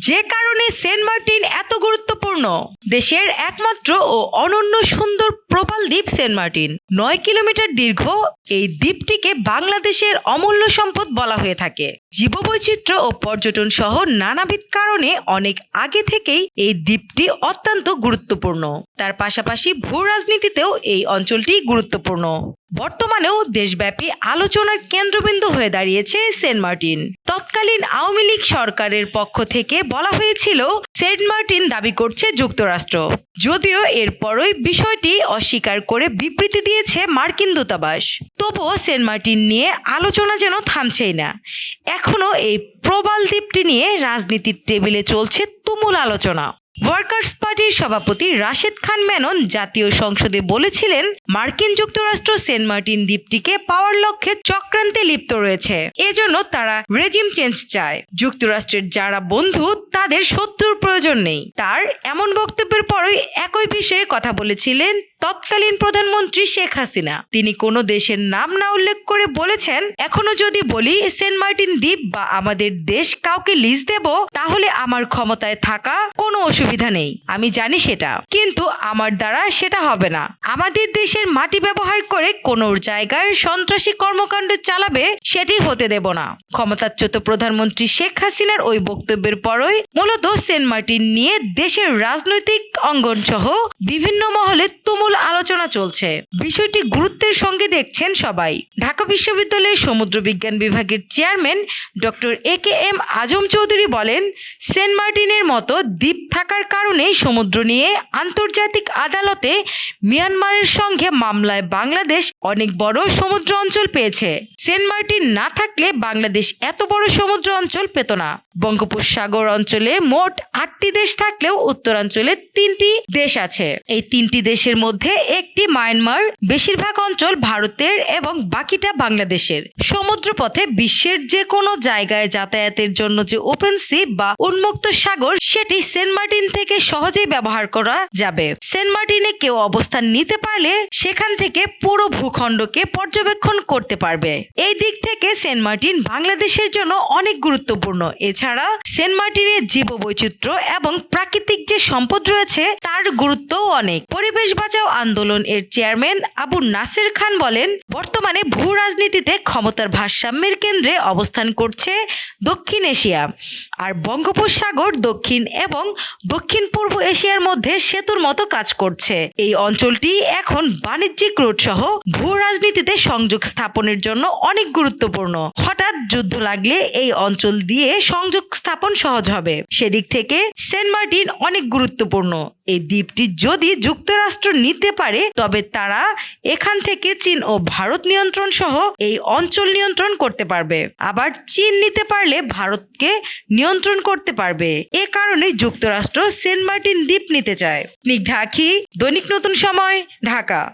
যে কারণে Saint Martin এত গুরুত্বপূর্ণ, দেশের একমাত্র ও অনন্য সুন্দর প্রবাল দ্বীপ সেন্ট মার্টিন। নয় কিলোমিটার দীর্ঘ, এই দ্বীপটিকে বাংলাদেশের অমূল্য সম্পদ বলা হয়ে থাকে। জীববৈচিত্র্য ও পর্যটন সহ নানাবিধ কারণে অনেক আগে থেকেই এই দ্বীপটি অত্যন্ত গুরুত্বপূর্ণ। তার পাশাপাশি ভূ রাজনীতিতেও এই অঞ্চলটি গুরুত্বপূর্ণ। বর্তমানেও দেশব্যাপী আলোচনার কেন্দ্রবিন্দু হয়ে দাঁড়িয়েছে সেন্ট মার্টিন। তৎকালীন আওয়ামী লীগ সরকারের পক্ষ থেকে বলা হয়েছিল, সেন্ট মার্টিন দাবি করছে যুক্তরাষ্ট্র। যদিও এরপরই বিষয়টি অস্বীকার করে বিবৃতি দিয়েছে মার্কিন দূতাবাস। তবুও সেন্ট মার্টিন নিয়ে আলোচনা যেন থামছেই না। এখনও এই প্রবাল দ্বীপটি নিয়ে রাজনীতির টেবিলে চলছে তুমুল আলোচনা। ওয়ার্কার্স পার্টির সভাপতি রাশেদ খান মেনন জাতীয় সংসদে বলেছিলেন, মার্কিন যুক্তরাষ্ট্র সেন্ট মার্টিন দ্বীপটিকে পাওয়ার লক্ষ্যে চক্রান্তে লিপ্ত রয়েছে। এজন্য তারা রেজিম চেঞ্জ চায়। যুক্তরাষ্ট্রের যারা বন্ধু, তাদের শত্রুর প্রয়োজন নেই। তার এমন বক্তব্যের পরই একই বিষয়ে কথা বলেছিলেন তৎকালীন প্রধানমন্ত্রী শেখ হাসিনা। তিনি কোনো দেশের নাম না উল্লেখ করে বলেছেন, এখনও যদি বলি, সেন্ট মার্টিন দ্বীপ বা আমাদের দেশ কাউকে লিজ দেব, তাহলে আমার ক্ষমতায় থাকা কোনো অসুবিধা নেই। আমি জানি সেটা। কিন্তু আমার দ্বারা সেটা হবে না। আমাদের দেশের মাটি ব্যবহার করে কোনো জায়গায় সন্ত্রাসী কর্মকাণ্ড চালাবে, সেটি হতে দেব না। ক্ষমতাচ্যুত প্রধানমন্ত্রী শেখ হাসিনার ওই বক্তব্যের পরই মূলত সেন্ট মার্টিন নিয়ে দেশের রাজনৈতিক সহ বিভিন্ন আলোচনা চলছে। বিষয়টি গুরুত্বের সঙ্গে দেখছেন সবাই। ঢাকা বিশ্ববিদ্যালয়ের সমুদ্র বিজ্ঞান বিভাগের chairman doctor A K M Azam Chowdhury বলেন, সেন্ট মার্টিনের মতো দ্বীপ থাকার কারণে সমুদ্র নিয়ে আন্তর্জাতিক আদালতে মিয়ানমারের সঙ্গে মামলায় বাংলাদেশ অনেক বড় সমুদ্র অঞ্চল পেয়েছে। সেন্ট মার্টিন না থাকলে বাংলাদেশ এত বড় সমুদ্র অঞ্চল পেত না। বঙ্গোপসাগর অঞ্চলে মোট আটটি দেশ থাকলেও উত্তরাঞ্চলে তিনটি দেশ আছে। এই তিনটি দেশের মধ্যে একটি মায়ানমার, বেশিরভাগ অঞ্চল ভারতের এবং বাকিটা বাংলাদেশের। সমুদ্র পথে বিশ্বের যে কোনো জায়গায় যাতায়াতের জন্য যে ওপেন সি বা উন্মুক্ত সাগর, সেটি সেন্ট মার্টিন থেকে সহজেই ব্যবহার করা যাবে। সেন্ট মার্টিনে কেউ অবস্থান নিতে পারলে সেখান থেকে পুরো ভূখণ্ডকে পর্যবেক্ষণ করতে পারবে। এই দিক থেকে সেন্ট মার্টিন বাংলাদেশের জন্য অনেক গুরুত্বপূর্ণ। এছাড়া সেন্ট মার্টিনের জীববৈচিত্র্য এবং প্রাকৃতিক যে সম্পদ রয়েছে, তার গুরুত্বও অনেক। পরিবেশ বাঁচাও আন্দোলন এর চেয়ারম্যান আবু নাসির খান বলেন বর্তমানে ভূ রাজনীতিতে ক্ষমতার ভারসাম্যের কেন্দ্রে অবস্থান করছে দক্ষিণ এশিয়া। আর বঙ্গোপসাগর, দক্ষিণ এবং দক্ষিণ পূর্ব এশিয়ার মধ্যে সেতুর মতো কাজ করছে। এই অঞ্চলটি এখন বাণিজ্যিক রুট সহ ভূ রাজনীতিতে সংযোগ স্থাপনের জন্য অনেক গুরুত্বপূর্ণ। হঠাৎ যুদ্ধ লাগলে এই অঞ্চল দিয়ে সংযোগ স্থাপন সহজ হবে। সেদিক থেকে সেন্ট মার্টিন অনেক গুরুত্বপূর্ণ। এই দ্বীপটি যদি যুক্তরাষ্ট্র নিতে পারে, তবে তারা এখান থেকে চীন ও ভারত নিয়ন্ত্রণ সহ এই অঞ্চল নিয়ন্ত্রণ করতে পারবে। আবার চীন নিতে পারলে ভারতকে নিয়ন্ত্রণ করতে পারবে। এ কারণে যুক্তরাষ্ট্র সেন্ট মার্টিন দ্বীপ নিতে চায়। স্নিগ্ধা আখি, দৈনিক নতুন সময়, ঢাকা।